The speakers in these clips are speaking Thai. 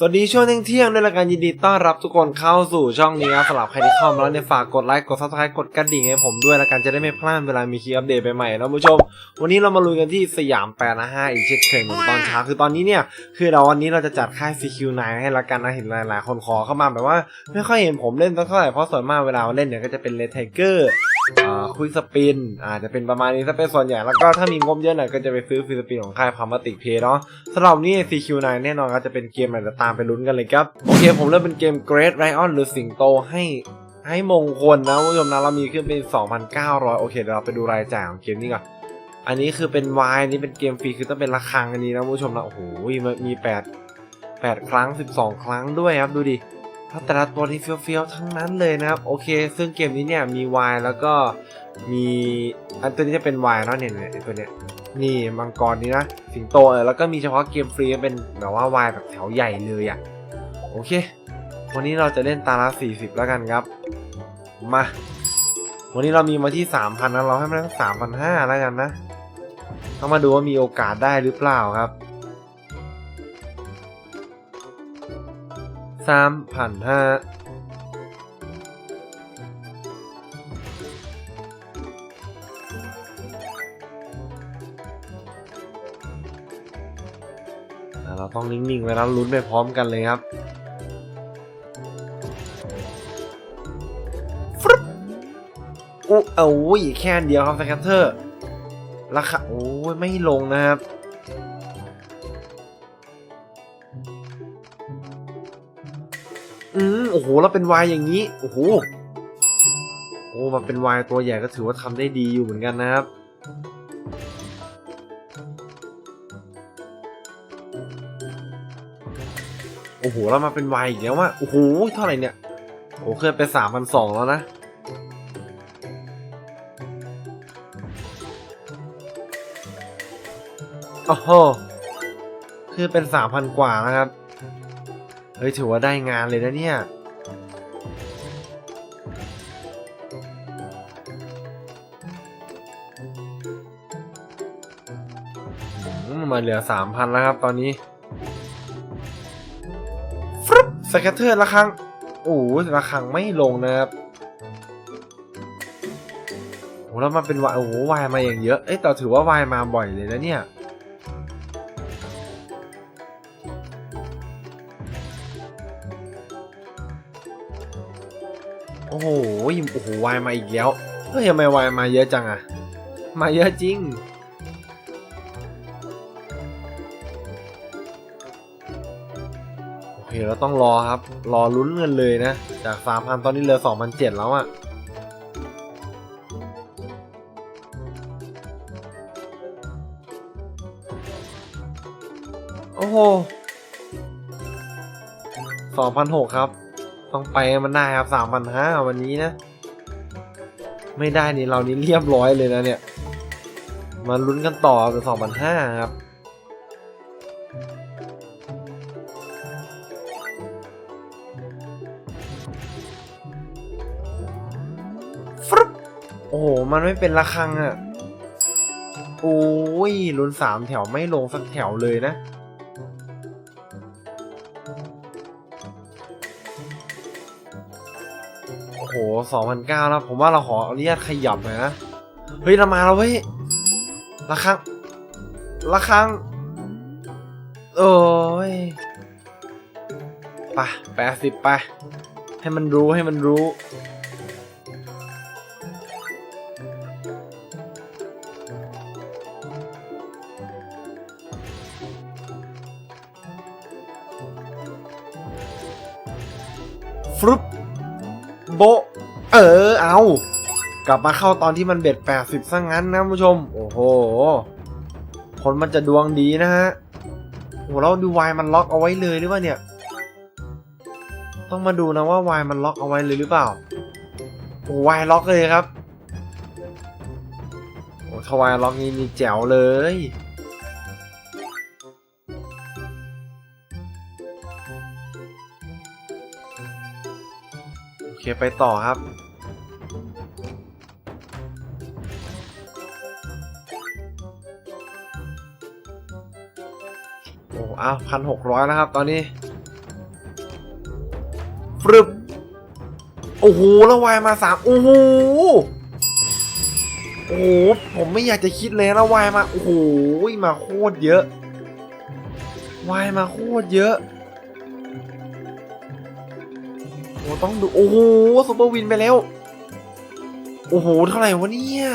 สวัสดีช่วงเที่ยงๆด้วยละกันยินดีต้อนรับทุกคนเข้าสู่ช่องนี้ครับสำหรับใครที่เข้ามาแล้วเนี่ยฝากกดไลค์กดซับสไครต์กดกระดิ่งให้ผมด้วยละกันจะได้ไม่พลาดเวลามีคลิปอัปเดตใหม่ๆนะผู้ชม วันนี้เรามาลุยกันที่สยามแปดนะห้าอีกเช่นเคยเหมือนตอนเช้าคือตอนนี้เนี่ยคือเราวันนี้เราจะจัดค่าย CQ9 ให้ละกันนะเห็นหลายๆคนขอเข้ามาแบบว่า ไม่ค่อยเห็นผมเล่นสักเท่าไหร่เพราะส่วนมากเวลาเล่นเนี่ยก็จะเป็นเลทไทเกอร์ คุยสปินอาจจะเป็นประมาณนี้ถ้าเป็นส่วนใหญ่แล้วก็ถ้ามีงบเยอะหน่อยก็จะไปซื้อฟิสปินของค่ายพามาติกเพย์เนาะสำหรับนี้ CQ9 แน่นอนก็จะเป็นเกมอะไรจะตามไปลุ้นกันเลยครับ โอเค ผมเริ่มเป็นเกม Great Lion หรือสิงโตให้ให้มงคลนะคุณผู้ชมนะเรามีขึ้นเป็น 2,900 โอเคเดี๋ยวเราไปดูรายจ่ายของเกมนี้ก่อนอันนี้คือเป็นวายนี้เป็นเกมฟรีคือต้องเป็นระฆังอันนี้นะคุณผู้ชมนะโอ้โหมันมี8 8 ครั้ง 12 ครั้งด้วยครับดูดิ ถ้าแต่ละตัวที่เฟี้ยวๆทั้งนั้นเลยนะครับ โอเค ซึ่งเกมนี้เนี่ยมีวายแล้วก็มีอันตัวนี้จะเป็นวายเนาะเนี่ยเนี่ยไอตัวเนี้ยนี่มังกรนี่นะสิงโตเออแล้วก็มีเฉพาะเกมฟรีเป็นแบบว่าวายแบบแถวใหญ่เลยอะ่ะโอเค วันนี้เราจะเล่นตาละ40 แล้วกันครับ มา วันนี้เรามีมาที่ 3,000นะเราให้มันสัก3,500แล้วกันนะต้องมาดูว่ามีโอกาสได้หรือเปล่าครับ 3,500อะเราต้องนิ่งๆไว้แล้วลุ้นไปพร้อมกันเลยครับฟรึบอู้เอาแค่อันเดียวครับสแคตเตอร์ราคาโอ้ยไม่ลงนะครับ อืมโอ้โหแล้วเป็นวายอย่างนี้ โอ้โหโอ้มาเป็นวายตัวใหญ่ก็ถือว่าทำได้ดีอยู่เหมือนกันนะครับโอ้โหแล้วมาเป็นวายอีกแล้วว่ะโอ้โหเท่าไหร่เนี่ยโอ้เคยไปสามพันสองแล้วนะโอ้โหคือเป็นสามพันกว่านะครับ เฮ้ยถือว่าได้งานเลยนะเนี่ย มาเหลือสามพันแล้วครับตอนนี้ฟรึบสแคตเตอร์ละครั้งโอ้โหละครั้งไม่ลงนะครับโอ้แล้วมันเป็นวายโอ้วายมาอย่างเยอะ เอ้ยแต่ถือว่าวายมาบ่อยเลยนะเนี่ย อ้โหโอ้โหวายมาอีกแล้ว เฮ้ยทำไมวายมาเยอะจังอะมาเยอะจริง โอเคเราต้องรอครับ รอลุ้นเงินเลยนะ จาก 3,000 ตอนนี้เหลือ 2,700 แล้วอะ่ะโอ้โห2,600 ครับ ต้องไปมันได้ครับ3,500วันนี้นะ ไม่ได้นี่เรานี่เรียบร้อยเลยนะเนี่ย มาลุ้นกันต่อเป็น2,500ครับฟรึบโอ้โห มันไม่เป็นระฆังอะ่ะ โอ้ยลุ้นสามแถวไม่ลงสักแถวเลยนะ สองพันเก้าแล้วผมว่าเราขออนุญาตขยับหน่อยนะ เฮ้ย เรามาแล้วเว้ยระฆังระฆังโอ้ยไปแปดสิบไปให้มันรู้ให้มันรู้ ฟรุปโบ เออเอา กลับมาเข้าตอนที่มันเบ็ดแปดสิบซะงั้นนะผู้ชม โอ้โห คนมันจะดวงดีนะฮะโอ้โหแล้วดูวายมันล็อกเอาไว้เลยหรือเปล่าเนี่ย ต้องมาดูนะว่าวายมันล็อกเอาไว้เลยหรือเปล่าโอ้วายล็อกเลยครับโอ้ทวายล็อกนี้มีแจ๋วเลย ไปต่อครับ โอ้อ้าวพันหกร้อยแล้วครับ ตอนนี้ฟรึบโอ้โหแล้ววายมาสามโอ้โหโอ้โหผมไม่อยากจะคิดเลยแล้ววายมา โอ้โหมาโคตรเยอะวายมาโคตรเยอะ ต้องดู โอ้โหซุปเปอร์วินไปแล้ว โอ้โห เท่าไหร่วะเนี่ย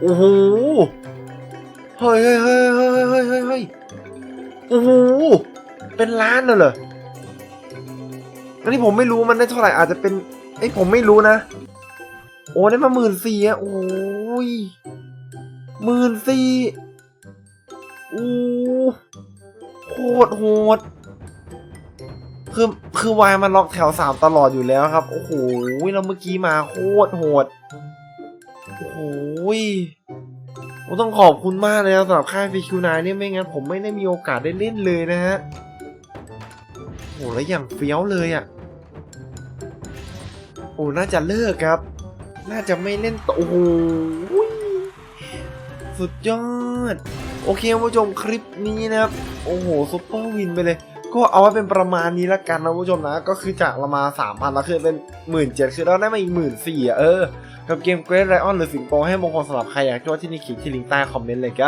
โอ้โห เฮ้ยเฮ้ยเฮ้ยเฮ้ยเฮ้ยเฮ้ยเฮ้ยโอ้โห เป็นล้านเลยเหรอ อันนี้ผมไม่รู้มันได้เท่าไหร่อาจจะเป็นไอ้ผมไม่รู้นะ โอ้ได้มาหมื่นสี่อะโอ้ยหมื่นสี่โอ้โคตรโหด คือคือวายมันล็อกแถวสามตลอดอยู่แล้วครับ โอ้โหแล้วเมื่อกี้มาโคตรโหด โอ้โหผมต้องขอบคุณมากเลยนะสำหรับค่าย VQ9 เนี่ยไม่งั้นผมไม่ได้มีโอกาสได้เล่นเลยนะฮะ โอ้แล้วอย่างเฟี้ยวเลยอะ่ะ โอ้น่าจะเลิกครับ น่าจะไม่เล่นต่อโอ้โหสุดยอด โอเคคุณผู้ชมคลิปนี้นะครับ โอ้โหซุปเปอร์วินไปเลย ก็เอาไว้เป็นประมาณนี้ละกันนะผู้ชมนะ ก็คือจากละมาสามพันแล้วคือเป็นหมื่นเจ็ดคือเราได้มาอีกหมื่นสี่อะเออ กับเกม Great Lion หรือสิงโตให้มงคลสำหรับใครอยากช่วยที่นี่คลิกที่ลิงก์ใต้คอมเมนต์เลยครับ